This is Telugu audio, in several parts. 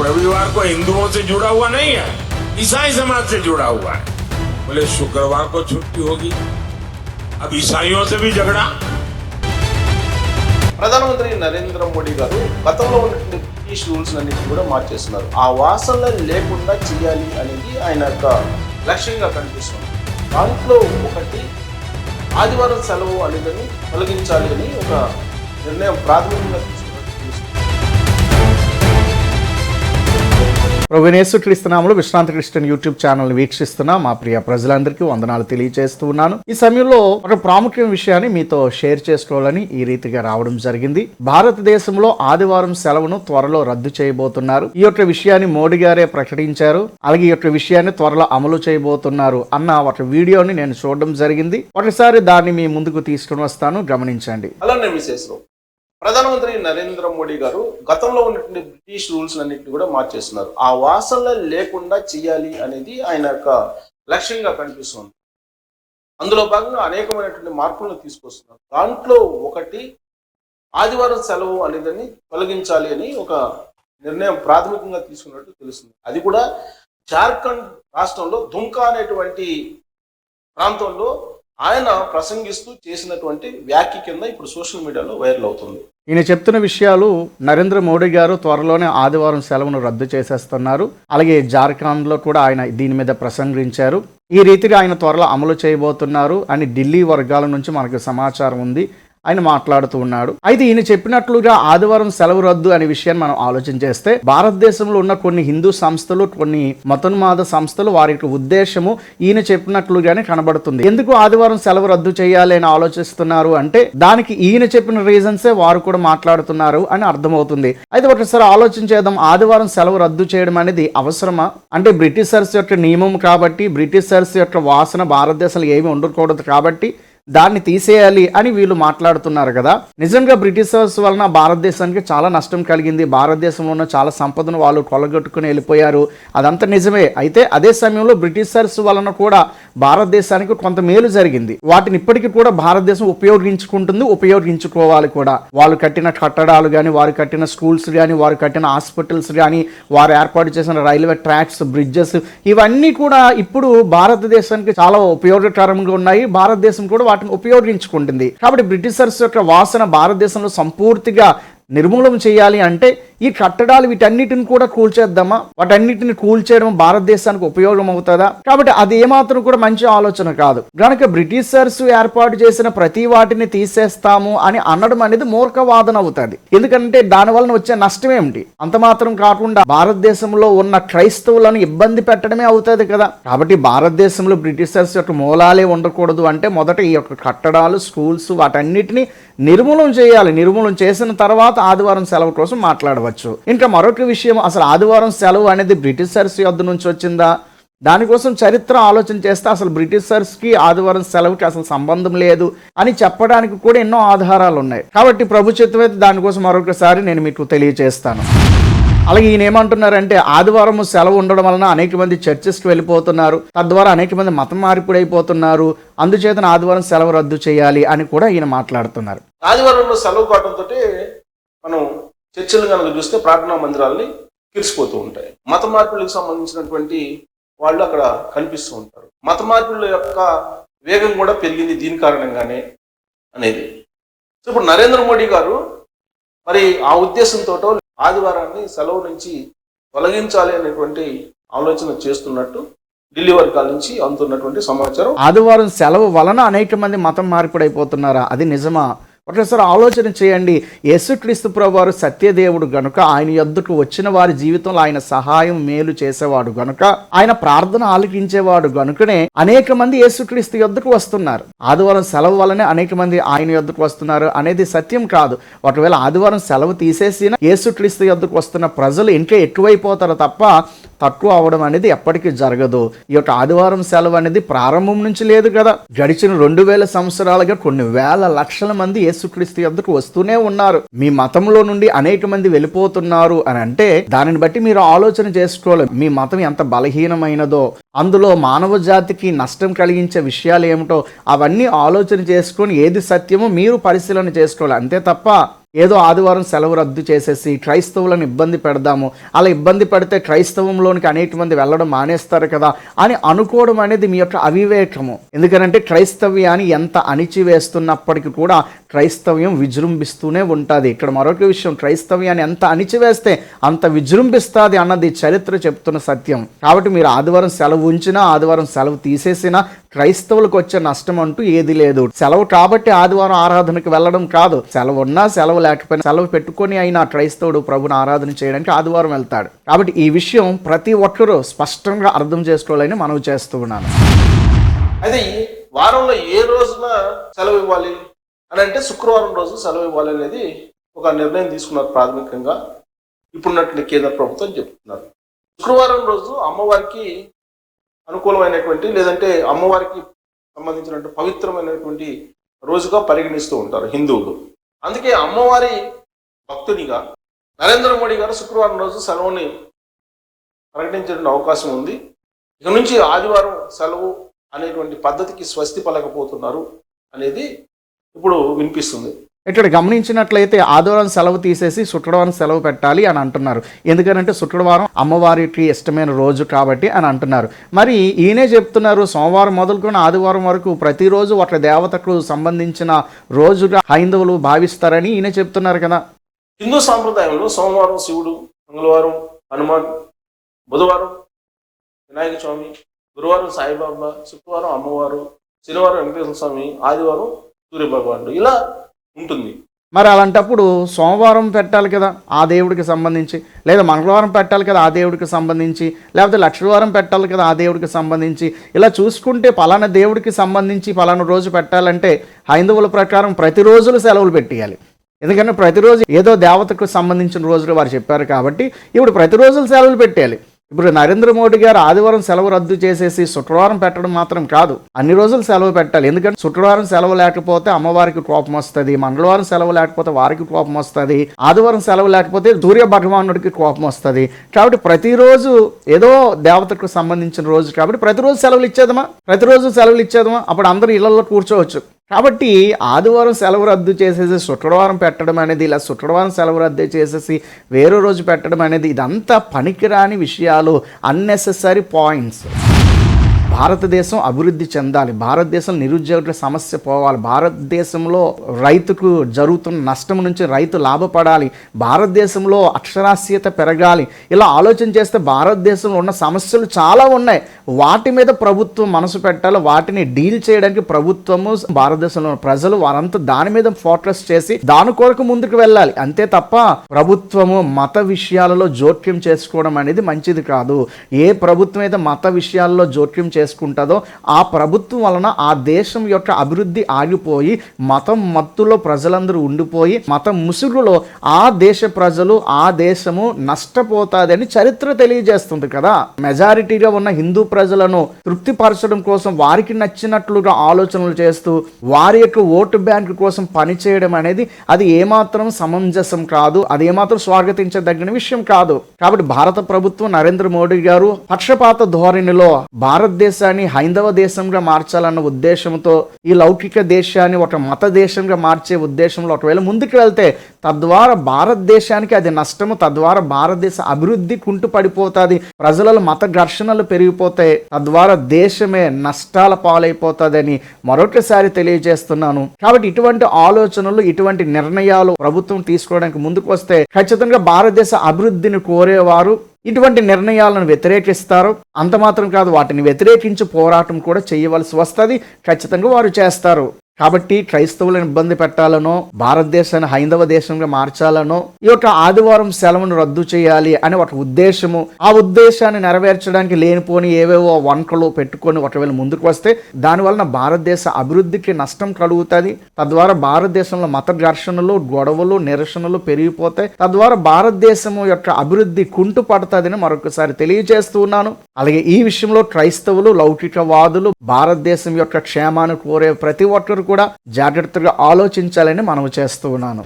रविवार को हिंदुओं से जुड़ा हुआ नहीं है ईसाई समाज से जुड़ा हुआ है बोले शुक्रवार को छुट्टी होगी अब ईसाइयों से भी झगड़ा ప్రధానమంత్రి నరేంద్ర మోడీ గారు గతంలో ఉన్నటువంటి బ్రిటిష్ రూల్స్ అన్నింటినీ కూడా మార్చేస్తున్నారు ఆ వాసనలు లేకుండా చేయాలి అనేది ఆయన యొక్క లక్ష్యంగా కనిపిస్తుంది దాంట్లో ఒకటి ఆదివారం సెలవు అనేది తొలగించాలి అని ఒక నిర్ణయం ప్రాథమికంగా ప్రభునేసు క్రీస్తునాములు విశ్రాంతి క్రిస్టియన్ యూట్యూబ్ ఛానల్ వీక్షిస్తున్న. మా ప్రియ ప్రజలందరికీ వందనాలు తెలియజేస్తూ ఉన్నాను. ఈ సమయంలో ఒక ప్రాముఖ్యమైన విషయాన్ని మీతో షేర్ చేసుకోవాలని ఈ రీతిగా రావడం జరిగింది. భారతదేశంలో ఆదివారం సెలవును త్వరలో రద్దు చేయబోతున్నారు. ఈ యొక్క విషయాన్ని మోడీ గారే ప్రకటించారు. అలాగే ఈ యొక్క విషయాన్ని త్వరలో అమలు చేయబోతున్నారు అన్న ఒక వీడియోని నేను చూడడం జరిగింది. ఒకసారి దాన్ని మీ ముందుకు తీసుకుని వస్తాను. గమనించండి. అలానే ప్రధానమంత్రి నరేంద్ర మోడీ గారు గతంలో ఉన్నటువంటి బ్రిటిష్ రూల్స్ అన్నింటినీ కూడా మార్చేస్తున్నారు. ఆ వాసనలు లేకుండా చేయాలి అనేది ఆయన యొక్క లక్ష్యంగా కనిపిస్తుంది. అందులో భాగంగా అనేకమైనటువంటి మార్పులను తీసుకొస్తున్నారు. దాంట్లో ఒకటి ఆదివారం సెలవు అనేదని తొలగించాలి అని ఒక నిర్ణయం ప్రాథమికంగా తీసుకున్నట్టు తెలుస్తుంది. అది కూడా జార్ఖండ్ రాష్ట్రంలో దుంకా అనేటువంటి ప్రాంతంలో ఆయన ప్రసంగిస్తూ చేసినటువంటి వ్యాఖ్య కింద ఇప్పుడు సోషల్ మీడియాలో వైరల్ అవుతుంది. ఈయన చెప్తున్న విషయాలు నరేంద్ర మోడీ గారు త్వరలోనే ఆదివారం సెలవును రద్దు చేసేస్తున్నారు. అలాగే జార్ఖండ్లో కూడా ఆయన దీని మీద ప్రసంగించారు. ఈ రీతిగా ఆయన త్వరలో అమలు చేయబోతున్నారు. అని ఢిల్లీ వర్గాల నుంచి మనకు సమాచారం ఉంది. ఆయన మాట్లాడుతూ ఉన్నాడు. అయితే ఈయన చెప్పినట్లుగా ఆదివారం సెలవు రద్దు అనే విషయాన్ని మనం ఆలోచన చేస్తే భారతదేశంలో ఉన్న కొన్ని హిందూ సంస్థలు కొన్ని మతోన్మాద సంస్థలు వారి యొక్క ఉద్దేశము ఈయన చెప్పినట్లుగానే కనబడుతుంది. ఎందుకు ఆదివారం సెలవు రద్దు చేయాలి అని ఆలోచిస్తున్నారు అంటే దానికి ఈయన చెప్పిన రీజన్సే వారు కూడా మాట్లాడుతున్నారు అని అర్థమవుతుంది. అయితే ఒకసారి ఆలోచించేద్దాం ఆదివారం సెలవు రద్దు చేయడం అనేది అవసరమా? అంటే బ్రిటిషర్స్ యొక్క నియమం కాబట్టి బ్రిటిషర్స్ యొక్క వాసన భారతదేశంలో ఏమి ఉండకూడదు కాబట్టి దాన్ని తీసేయాలి అని వీళ్ళు మాట్లాడుతున్నారు కదా. నిజంగా బ్రిటిషర్స్ వలన భారతదేశానికి చాలా నష్టం కలిగింది. భారతదేశంలో ఉన్న చాలా సంపదను వాళ్ళు కొలగొట్టుకుని వెళ్ళిపోయారు. అదంతా నిజమే. అయితే అదే సమయంలో బ్రిటిషర్స్ వలన కూడా భారతదేశానికి కొంత మేలు జరిగింది. వాటిని ఇప్పటికీ కూడా భారతదేశం ఉపయోగించుకుంటుంది ఉపయోగించుకోవాలి కూడా. వాళ్ళు కట్టిన కట్టడాలు కానీ వారు కట్టిన స్కూల్స్ కానీ వారు కట్టిన హాస్పిటల్స్ కానీ వారు ఏర్పాటు చేసిన రైల్వే ట్రాక్స్ బ్రిడ్జెస్ ఇవన్నీ కూడా ఇప్పుడు భారతదేశానికి చాలా ఉపయోగకరంగా ఉన్నాయి. భారతదేశం కూడా వాటిని ఉపయోగించుకుంటుంది. కాబట్టి బ్రిటిషర్స్ యొక్క వాసన భారతదేశంలో సంపూర్తిగా నిర్మూలన చేయాలి అంటే ఈ కట్టడాలు వీటన్నిటిని కూడా కూల్చేద్దామా వాటన్నిటిని కూల్చేయడం భారతదేశానికి ఉపయోగం అవుతుందా? కాబట్టి అది ఏమాత్రం కూడా మంచి ఆలోచన కాదు. కనుక బ్రిటిషర్స్ ఏర్పాటు చేసిన ప్రతి వాటిని తీసేస్తాము అని అనడం అనేది మూర్ఖవాదన అవుతుంది. ఎందుకంటే దాని వలన వచ్చే నష్టం ఏమిటి? అంత మాత్రం కాకుండా భారతదేశంలో ఉన్న క్రైస్తవులను ఇబ్బంది పెట్టడమే అవుతుంది కదా. కాబట్టి భారతదేశంలో బ్రిటిషర్స్ యొక్క మూలాలే ఉండకూడదు అంటే మొదట ఈ యొక్క కట్టడాలు స్కూల్స్ వాటన్నిటిని నిర్మూలన చేయాలి. నిర్మూలన చేసిన తర్వాత ఆదివారం సెలవు కోసం మాట్లాడవచ్చు. ఇంకా మరొక విషయం అసలు ఆదివారం సెలవు అనేది బ్రిటిషర్స్ యొద్ద నుంచి వచ్చిందా? దానికోసం చరిత్ర ఆలోచన చేస్తే అసలు బ్రిటిషర్స్కి ఆదివారం సెలవుకి అసలు సంబంధం లేదు అని చెప్పడానికి కూడా ఎన్నో ఆధారాలు ఉన్నాయి. కాబట్టి ప్రభు చిత్తమైతే దానికోసం మరొకసారి నేను మీకు తెలియజేస్తాను అలాగే ఈయన ఏమంటున్నారంటే ఆదివారం సెలవు ఉండడం వలన అనేక మంది చర్చెస్కి వెళ్ళిపోతున్నారు. తద్వారా అనేక మంది మతం మార్పిడైపోతున్నారు. అందుచేత ఆదివారం సెలవు రద్దు చేయాలి అని కూడా ఈయన మాట్లాడుతున్నారు. ఆదివారంలో సెలవు కావడంతో మనం చర్చలు కనుక చూస్తే ప్రార్థనా మందిరాలని కిరిసిపోతూ ఉంటాయి. మత మార్పులకు సంబంధించినటువంటి వాళ్ళు అక్కడ కనిపిస్తూ ఉంటారు. మత మార్పుల యొక్క వేగం కూడా పెరిగింది దీని కారణంగానే అనేది. సో ఇప్పుడు నరేంద్ర మోడీ గారు మరి ఆ ఉద్దేశంతో ఆదివారాన్ని సెలవు నుంచి తొలగించాలి అనేటువంటి ఆలోచన చేస్తున్నట్టు ఢిల్లీ వర్గాల నుంచి అందుతున్నటువంటి సమాచారం. ఆదివారం సెలవు వలన అనేక మంది మతం మార్పిడైపోతున్నారా? అది నిజమా? ఒకసారి ఆలోచన చేయండి. యేసుక్రీస్తు ప్రభువారు సత్యదేవుడు గనుక ఆయన యొద్దకు వచ్చిన వారి జీవితంలో ఆయన సహాయం మేలు చేసేవాడు గనుక ఆయన ప్రార్థన ఆలకించేవాడు గనుకనే అనేక మంది యేసుక్రీస్తు యొద్దకు వస్తున్నారు. ఆదివారం సెలవు వల్లనే అనేక మంది ఆయన యొద్దకు వస్తున్నారు అనేది సత్యం కాదు. ఒకవేళ ఆదివారం సెలవు తీసేసిన యేసుక్రీస్తు యొద్దకు వస్తున్న ప్రజలు ఇంకా ఎక్కువైపోతారు తప్ప తక్కువ అవడం అనేది ఎప్పటికీ జరగదు. ఈ యొక్క ఆదివారం సెలవు అనేది ప్రారంభం నుంచి లేదు కదా. గడిచిన రెండు వేల సంవత్సరాలుగా కొన్ని వేల లక్షల మంది యేసుక్రీస్తు ఎందుకు వస్తూనే ఉన్నారు. మీ మతంలో నుండి అనేక మంది వెళ్ళిపోతున్నారు అని అంటే దానిని బట్టి మీరు ఆలోచన చేసుకోవాలి. మీ మతం ఎంత బలహీనమైనదో. అందులో మానవ జాతికి నష్టం కలిగించే విషయాలు ఏమిటో అవన్నీ ఆలోచన చేసుకొని ఏది సత్యమో మీరు పరిశీలన చేసుకోవాలి. అంతే తప్ప ఏదో ఆదివారం సెలవు రద్దు చేసేసి క్రైస్తవులను ఇబ్బంది పెడదాము. అలా ఇబ్బంది పెడితే క్రైస్తవంలోనికి అనేక మంది వెళ్ళడం మానేస్తారు కదా అని అనుకోవడం అనేది మీ యొక్క అవివేకము. ఎందుకంటే క్రైస్తవ్యాన్ని ఎంత అణిచివేస్తున్నప్పటికీ కూడా క్రైస్తవ్యం విజృంభిస్తూనే ఉంటుంది. ఇక్కడ మరొక విషయం క్రైస్తవ్యాన్ని ఎంత అణిచివేస్తే అంత విజృంభిస్తుంది అన్నది చరిత్ర చెప్తున్న సత్యం. కాబట్టి మీరు ఆదివారం సెలవు ఉంచినా ఆదివారం సెలవు తీసేసినా క్రైస్తవులకు వచ్చే నష్టం అంటూ ఏది లేదు. సెలవు కాబట్టి ఆదివారం ఆరాధనకు వెళ్ళడం కాదు. సెలవు ఉన్నా సెలవు లేకపోయినా సెలవు పెట్టుకొని అయినా క్రైస్తవుడు ప్రభుని ఆరాధన చేయడానికి ఆదివారం వెళ్తాడు. కాబట్టి ఈ విషయం ప్రతి ఒక్కరూ స్పష్టంగా అర్థం చేసుకోవాలని మనవి చేస్తూ ఉన్నాను. అయితే వారంలో ఏ రోజున సెలవు ఇవ్వాలి? అని అంటే శుక్రవారం రోజు సెలవు ఇవ్వాలి అనేది ఒక నిర్ణయం తీసుకున్నారు ప్రాథమికంగా. ఇప్పుడున్నటువంటి కేంద్ర ప్రభుత్వం చెప్తున్నారు. శుక్రవారం రోజు అమ్మవారికి అనుకూలమైనటువంటి లేదంటే అమ్మవారికి సంబంధించినటువంటి పవిత్రమైనటువంటి రోజుగా పరిగణిస్తూ ఉంటారు హిందువులు. అందుకే అమ్మవారి భక్తునిగా నరేంద్ర మోడీ గారు శుక్రవారం రోజు సెలవుని ప్రకటించడానికి అవకాశం ఉంది. ఇక నుంచి ఆదివారం సెలవు అనేటువంటి పద్ధతికి స్వస్తి పలకపోతున్నారు అనేది ఇప్పుడు వినిపిస్తుంది. ఇక్కడ గమనించినట్లయితే ఆదివారం సెలవు తీసేసి శుక్రవారం సెలవు పెట్టాలి అని అంటున్నారు. ఎందుకంటే శుక్రవారం అమ్మవారికి ఇష్టమైన రోజు కాబట్టి అని అంటున్నారు. మరి ఈయనే చెప్తున్నారు సోమవారం మొదలుకొని ఆదివారం వరకు ప్రతిరోజు ఒక దేవతకు సంబంధించిన రోజుగా హైందవులు భావిస్తారని ఈయన చెప్తున్నారు కదా. హిందూ సాంప్రదాయంలో సోమవారం శివుడు మంగళవారం హనుమాన్ బుధవారం వినాయక స్వామి గురువారం సాయిబాబా శుక్రవారం అమ్మవారు శనివారం వెంకటేశ్వర స్వామి ఆదివారం సూర్యభగవానుడు. ఇలా ఉంటుంది. మరి అలాంటప్పుడు సోమవారం పెట్టాలి కదా ఆ దేవుడికి సంబంధించి. లేదా మంగళవారం పెట్టాలి కదా ఆ దేవుడికి సంబంధించి. లేకపోతే లక్షవారం పెట్టాలి కదా ఆ దేవుడికి సంబంధించి. ఇలా చూసుకుంటే పలానా దేవుడికి సంబంధించి పలానా రోజు పెట్టాలంటే హైందవుల ప్రకారం ప్రతిరోజులు సెలవులు పెట్టేయాలి. ఎందుకంటే ప్రతిరోజు ఏదో దేవతకు సంబంధించిన రోజులు వారు చెప్పారు కాబట్టి ఇప్పుడు ప్రతిరోజులు సెలవులు పెట్టాలి ఇప్పుడు నరేంద్ర మోడీ గారు ఆదివారం సెలవు రద్దు చేసేసి శుక్రవారం పెట్టడం మాత్రం కాదు. అన్ని రోజులు సెలవు పెట్టాలి. ఎందుకంటే శుక్రవారం సెలవు లేకపోతే అమ్మవారికి కోపం వస్తుంది మంగళవారం సెలవు లేకపోతే వారికి కోపం వస్తుంది ఆదివారం సెలవు లేకపోతే సూర్య భగవానుడికి కోపం వస్తుంది. కాబట్టి ప్రతిరోజు ఏదో దేవతకు సంబంధించిన రోజు కాబట్టి ప్రతిరోజు సెలవులు ఇచ్చేదమా ప్రతిరోజు సెలవులు ఇచ్చేదమా అప్పుడు అందరూ ఇళ్ళలో కూర్చోవచ్చు. కాబట్టి ఆదివారం సెలవు రద్దు చేసేసి శుక్రవారం పెట్టడం అనేది ఇలా శుక్రవారం సెలవు రద్దు చేసేసి వేరే రోజు పెట్టడం అనేది ఇదంతా పనికిరాని విషయాలు అన్నెసెసరీ పాయింట్స్ భారతదేశం అభివృద్ధి చెందాలి. భారతదేశం నిరుద్యోగుల సమస్య పోవాలి. భారతదేశంలో రైతుకు జరుగుతున్న నష్టం నుంచి రైతు లాభపడాలి. భారతదేశంలో అక్షరాస్యత పెరగాలి. ఇలా ఆలోచన చేస్తే భారతదేశంలో ఉన్న సమస్యలు చాలా ఉన్నాయి. వాటి మీద ప్రభుత్వం మనసు పెట్టాలి. వాటిని డీల్ చేయడానికి ప్రభుత్వము భారతదేశంలో ప్రజలు వారంతా దాని మీద ఫోకస్ చేసి దాని కొరకు ముందుకు వెళ్ళాలి. అంతే తప్ప ప్రభుత్వము మత విషయాలలో జోక్యం చేసుకోవడం అనేది మంచిది కాదు. ఏ ప్రభుత్వం అయితే మత విషయాల్లో జోక్యం చేసుకుంటుందో ఆ ప్రభుత్వం వలన ఆ దేశం యొక్క అభివృద్ధి ఆగిపోయి మతం మత్తులో ప్రజలందరూ ఉండిపోయి మతం ముసుగులో ఆ దేశ ప్రజలు ఆ దేశము నష్టపోతాదని చరిత్ర తెలియజేస్తుంది కదా. మెజారిటీగా ఉన్న హిందూ ప్రజలను తృప్తిపరచడం కోసం వారికి నచ్చినట్లుగా ఆలోచనలు చేస్తూ వారి యొక్క ఓటు బ్యాంకు కోసం పనిచేయడం అనేది అది ఏమాత్రం సమంజసం కాదు అది ఏమాత్రం స్వాగతించదగిన విషయం కాదు. కాబట్టి భారత ప్రభుత్వం నరేంద్ర మోడీ గారు పక్షపాత ధోరణిలో భారతదేశాన్ని హైందవ దేశంగా మార్చాలన్న ఉద్దేశంతో ఈ లౌకిక దేశాన్ని ఒక మత దేశంగా మార్చే ఉద్దేశంలో ఒకవేళ ముందుకు వెళ్తే తద్వారా భారతదేశానికి అది నష్టము తద్వారా భారతదేశ అభివృద్ధి కుంటుపడిపోతుంది ప్రజలలో మత ఘర్షణలు పెరిగిపోతాయి తద్వారా దేశమే నష్టాల పాలైపోతుందని మరొకసారి తెలియజేస్తున్నాను. కాబట్టి ఇటువంటి ఆలోచనలు ఇటువంటి నిర్ణయాలు ప్రభుత్వం తీసుకోవడానికి ముందుకు వస్తే ఖచ్చితంగా భారతదేశ అభివృద్ధిని కోరేవారు ఇటువంటి నిర్ణయాలను వ్యతిరేకిస్తారు. అంత మాత్రం కాదు వాటిని వ్యతిరేకించి పోరాటం కూడా చేయవలసి వస్తుంది. ఖచ్చితంగా వారు చేస్తారు. కాబట్టి క్రైస్తవులను ఇబ్బంది పెట్టాలనో భారతదేశాన్ని హైందవ దేశంగా మార్చాలనో ఈ యొక్క ఆదివారం సెలవును రద్దు చేయాలి అనే ఒక ఉద్దేశము. ఆ ఉద్దేశాన్ని నెరవేర్చడానికి లేనిపోని ఏవేవో వంకలు పెట్టుకొని ఒకవేళ ముందుకు వస్తే దానివలన భారతదేశ అభివృద్ధికి నష్టం కలుగుతుంది. తద్వారా భారతదేశంలో మత ఘర్షణలు గొడవలు నిరసనలు పెరిగిపోతాయి. తద్వారా భారతదేశం యొక్క అభివృద్ధి కుంటు పడుతుందని మరొకసారి తెలియజేస్తూ ఉన్నాను. అలాగే ఈ విషయంలో క్రైస్తవులు లౌకికవాదులు భారతదేశం యొక్క క్షేమాన్ని కోరే ప్రతి ఒక్కరు కూడా జాగ్రత్తగా ఆలోచించాలని మనం చేస్తూ ఉన్నాను.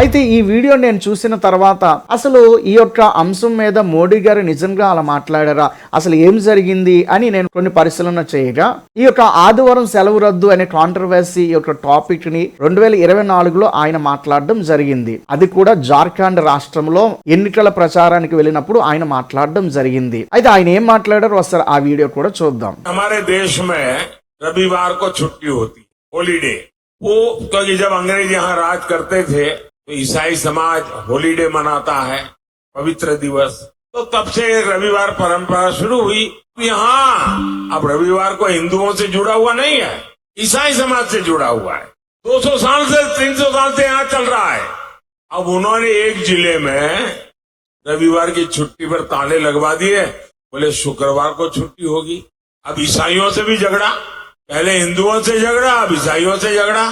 అయితే ఈ వీడియో నేను చూసిన తర్వాత అసలు ఈ యొక్క అంశం మీద మోడీ గారు నిజంగా అలా మాట్లాడారా? అసలు ఏం జరిగింది అని నేను కొన్ని పరిశీలన చేయగా ఈ యొక్క ఆదివారం సెలవు రద్దు అనే కాంట్రవర్సీ యొక్క టాపిక్ని రెండు వేల ఇరవై నాలుగులో ఆయన మాట్లాడడం జరిగింది. అది కూడా జార్ఖండ్ రాష్ట్రంలో ఎన్నికల ప్రచారానికి వెళ్ళినప్పుడు ఆయన మాట్లాడడం జరిగింది. అయితే ఆయన ఏం మాట్లాడారో ఒకసారి ఆ వీడియో కూడా చూద్దాం. రవివార్ కో हॉलीडे। वो क्योंकि जब अंग्रेज़ यहाँ राज करते थे तो ईसाई समाज हॉलीडे मनाता है, पवित्र दिवस। तो तब से रविवार परंपरा शुरू हुई। यहाँ अब रविवार को हिंदुओं से जुड़ा हुआ नहीं है, ईसाई समाज से जुड़ा हुआ है। 200 साल से 300 साल से यहाँ चल रहा है। अब उन्होंने एक ज़िले में रविवार की छुट्टी पर ताले लगवा दिए। बोले, शुक्रवार को छुट्टी होगी। अब ईसाइयों से भी झगड़ा। पहले हिंदुओं से झगड़ा अब ईसाइयों से झगड़ा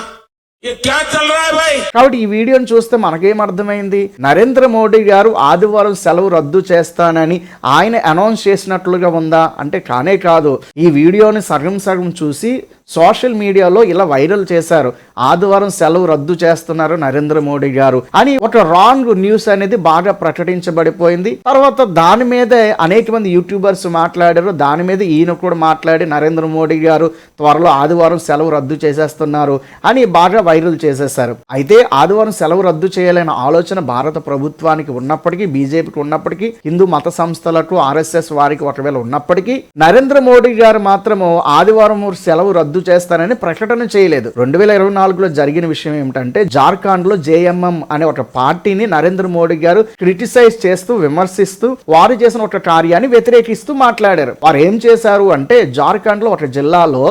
ये क्या चल रहा है भाई కాబట్టి ఈ వీడియోని చూస్తే మనకేం అర్థమైంది నరేంద్ర మోడీ గారు ఆదివారం సెలవు రద్దు చేస్తానని ఆయన అనౌన్స్ చేసినట్లుగా ఉందా అంటే కానే కాదు ఈ వీడియోని సగం సగం చూసి సోషల్ మీడియాలో ఇలా వైరల్ చేశారు. ఆదివారం సెలవు రద్దు చేస్తున్నారు నరేంద్ర మోడీ గారు అని ఒక రాంగ్ న్యూస్ అనేది బాగా ప్రకటించబడిపోయింది. తర్వాత దాని మీదే అనేక మంది యూట్యూబర్స్ మాట్లాడారు. దాని మీద ఈయన కూడా మాట్లాడి నరేంద్ర మోడీ గారు త్వరలో ఆదివారం సెలవు రద్దు చేసేస్తున్నారు అని బాగా వైరల్ చేసేసారు అయితే ఆదివారం సెలవు రద్దు చేయాలనే ఆలోచన భారత ప్రభుత్వానికి ఉన్నప్పటికీ బీజేపీకి ఉన్నప్పటికీ హిందూ మత సంస్థలకు ఆర్ఎస్ఎస్ వారికి ఒకవేళ ఉన్నప్పటికీ నరేంద్ర మోడీ గారు మాత్రము ఆదివారం సెలవు రద్దు చేస్తానని ప్రకటన చేయలేదు. రెండు వేల ఇరవై నాలుగులో జరిగిన విషయం ఏమిటంటే జార్ఖండ్లో జేఎంఎం అనే ఒక పార్టీని నరేంద్ర మోడీ గారు క్రిటిసైజ్ చేస్తూ విమర్శిస్తూ వారు చేసిన ఒక కార్యాన్ని వ్యతిరేకిస్తూ మాట్లాడారు. వారు ఏం చేశారు అంటే జార్ఖండ్లో ఒక జిల్లాలో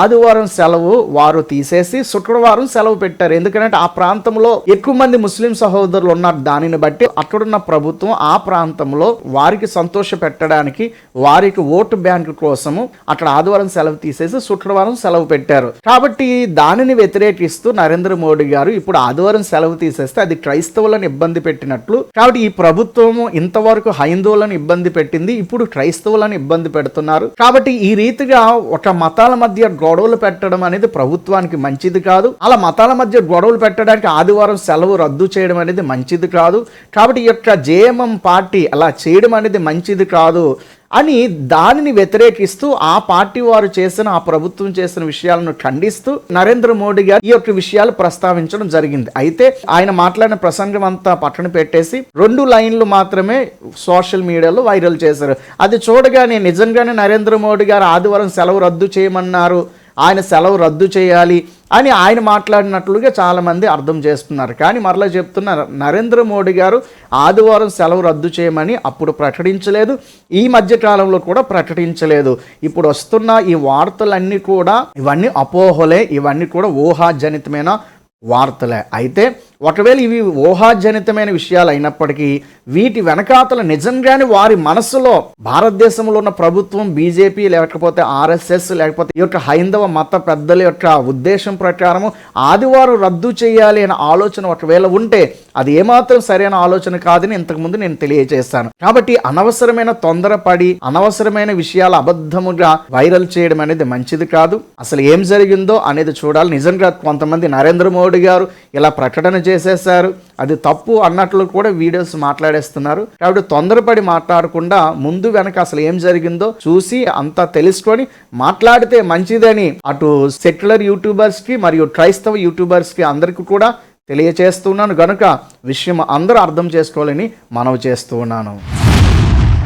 ఆదివారం సెలవు వారు తీసేసి శుక్రవారం సెలవు పెట్టారు. ఎందుకంటే ఆ ప్రాంతంలో ఎక్కువ మంది ముస్లిం సహోదరులు ఉన్నారు. దానిని బట్టి అక్కడున్న ప్రభుత్వం ఆ ప్రాంతంలో వారికి సంతోష పెట్టడానికి వారికి ఓటు బ్యాంకు కోసము అక్కడ ఆదివారం సెలవు తీసేసి శుక్రవారం సెలవు పెట్టారు. కాబట్టి దానిని వ్యతిరేకిస్తూ నరేంద్ర మోడీ గారు ఇప్పుడు ఆదివారం సెలవు తీసేస్తే అది క్రైస్తవులను ఇబ్బంది పెట్టినట్లు. కాబట్టి ఈ ప్రభుత్వము ఇంతవరకు హైందువులను ఇబ్బంది పెట్టింది. ఇప్పుడు క్రైస్తవులను ఇబ్బంది పెడుతున్నారు. కాబట్టి ఈ రీతిగా ఒక మతాల మధ్య గొడవలు పెట్టడం అనేది ప్రభుత్వానికి మంచిది కాదు. అలా మతాల మధ్య గొడవలు పెట్టడానికి ఆదివారం సెలవు రద్దు చేయడం అనేది మంచిది కాదు. కాబట్టి ఈ యొక్క జేఎంఎం పార్టీ అలా చేయడం అనేది మంచిది కాదు. అని దానిని వ్యతిరేకిస్తూ ఆ పార్టీ వారు చేసిన ఆ ప్రభుత్వం చేసిన విషయాలను ఖండిస్తూ నరేంద్ర మోడీ గారు ఈ యొక్క విషయాలు ప్రస్తావించడం జరిగింది. అయితే ఆయన మాట్లాడిన ప్రసంగం అంతా పక్కన పెట్టేసి రెండు లైన్లు మాత్రమే సోషల్ మీడియాలో వైరల్ చేశారు. అది చూడగానే నిజంగానే నరేంద్ర మోడీ గారు ఆదివారం సెలవు రద్దు చేయమన్నారు. ఆయన సెలవు రద్దు చేయాలి అని ఆయన మాట్లాడినట్లుగా చాలామంది అర్థం చేస్తున్నారు. కానీ మరలా చెప్తున్నారు నరేంద్ర మోడీ గారు ఆదివారం సెలవు రద్దు చేయమని అప్పుడు ప్రకటించలేదు. ఈ మధ్య కాలంలో కూడా ప్రకటించలేదు. ఇప్పుడు వస్తున్న ఈ వార్తలన్నీ కూడా ఇవన్నీ అపోహలే ఇవన్నీ కూడా ఊహాజనితమైన వార్తలే. అయితే ఒకవేళ ఇవి ఊహాజనితమైన విషయాలు అయినప్పటికీ వీటి వెనకాతల నిజంగానే వారి మనసులో భారతదేశంలో ఉన్న ప్రభుత్వం బీజేపీ లేకపోతే ఆర్ఎస్ఎస్ లేకపోతే ఈ యొక్క హైందవ మత పెద్దల యొక్క ఉద్దేశం ప్రకారము ఆదివారం రద్దు చేయాలి అనే ఆలోచన ఒకవేళ ఉంటే అది ఏమాత్రం సరైన ఆలోచన కాదని ఇంతకుముందు నేను తెలియజేస్తాను కాబట్టి అనవసరమైన తొందరపడి అనవసరమైన విషయాలు అబద్ధముగా వైరల్ చేయడం అనేది మంచిది కాదు. అసలు ఏం జరిగిందో అనేది చూడాలి. నిజంగా కొంతమంది నరేంద్ర మోడీ గారు ఇలా ప్రకటన చేసేసారు అది తప్పు అన్నట్లు కూడా వీడియోస్ మాట్లాడేస్తున్నారు. కాబట్టి తొందరపడి మాట్లాడకుండా ముందు వెనక అసలు ఏం జరిగిందో చూసి అంతా తెలుసుకొని మాట్లాడితే మంచిదని అటు సెక్యులర్ యూట్యూబర్స్కి మరియు క్రైస్తవ యూట్యూబర్స్కి అందరికీ కూడా తెలియచేస్తున్నాను. గనుక విషయం అందరూ అర్థం చేసుకోవాలని మనవి చేస్తూ ఉన్నాను.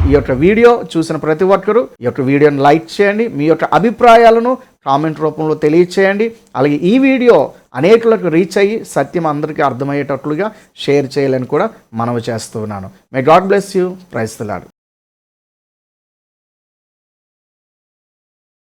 ఈ యొక్క వీడియో చూసిన ప్రతి ఒక్కరూ ఈ యొక్క వీడియోని లైక్ చేయండి. మీ యొక్క అభిప్రాయాలను కామెంట్ రూపంలో తెలియచేయండి. అలాగే ఈ వీడియో అనేకులకు రీచ్ అయ్యి సత్యం అందరికీ అర్థమయ్యేటట్లుగా షేర్ చేయాలని కూడా మనవి చేస్తున్నాను. May God bless you ప్రైస్తలాడు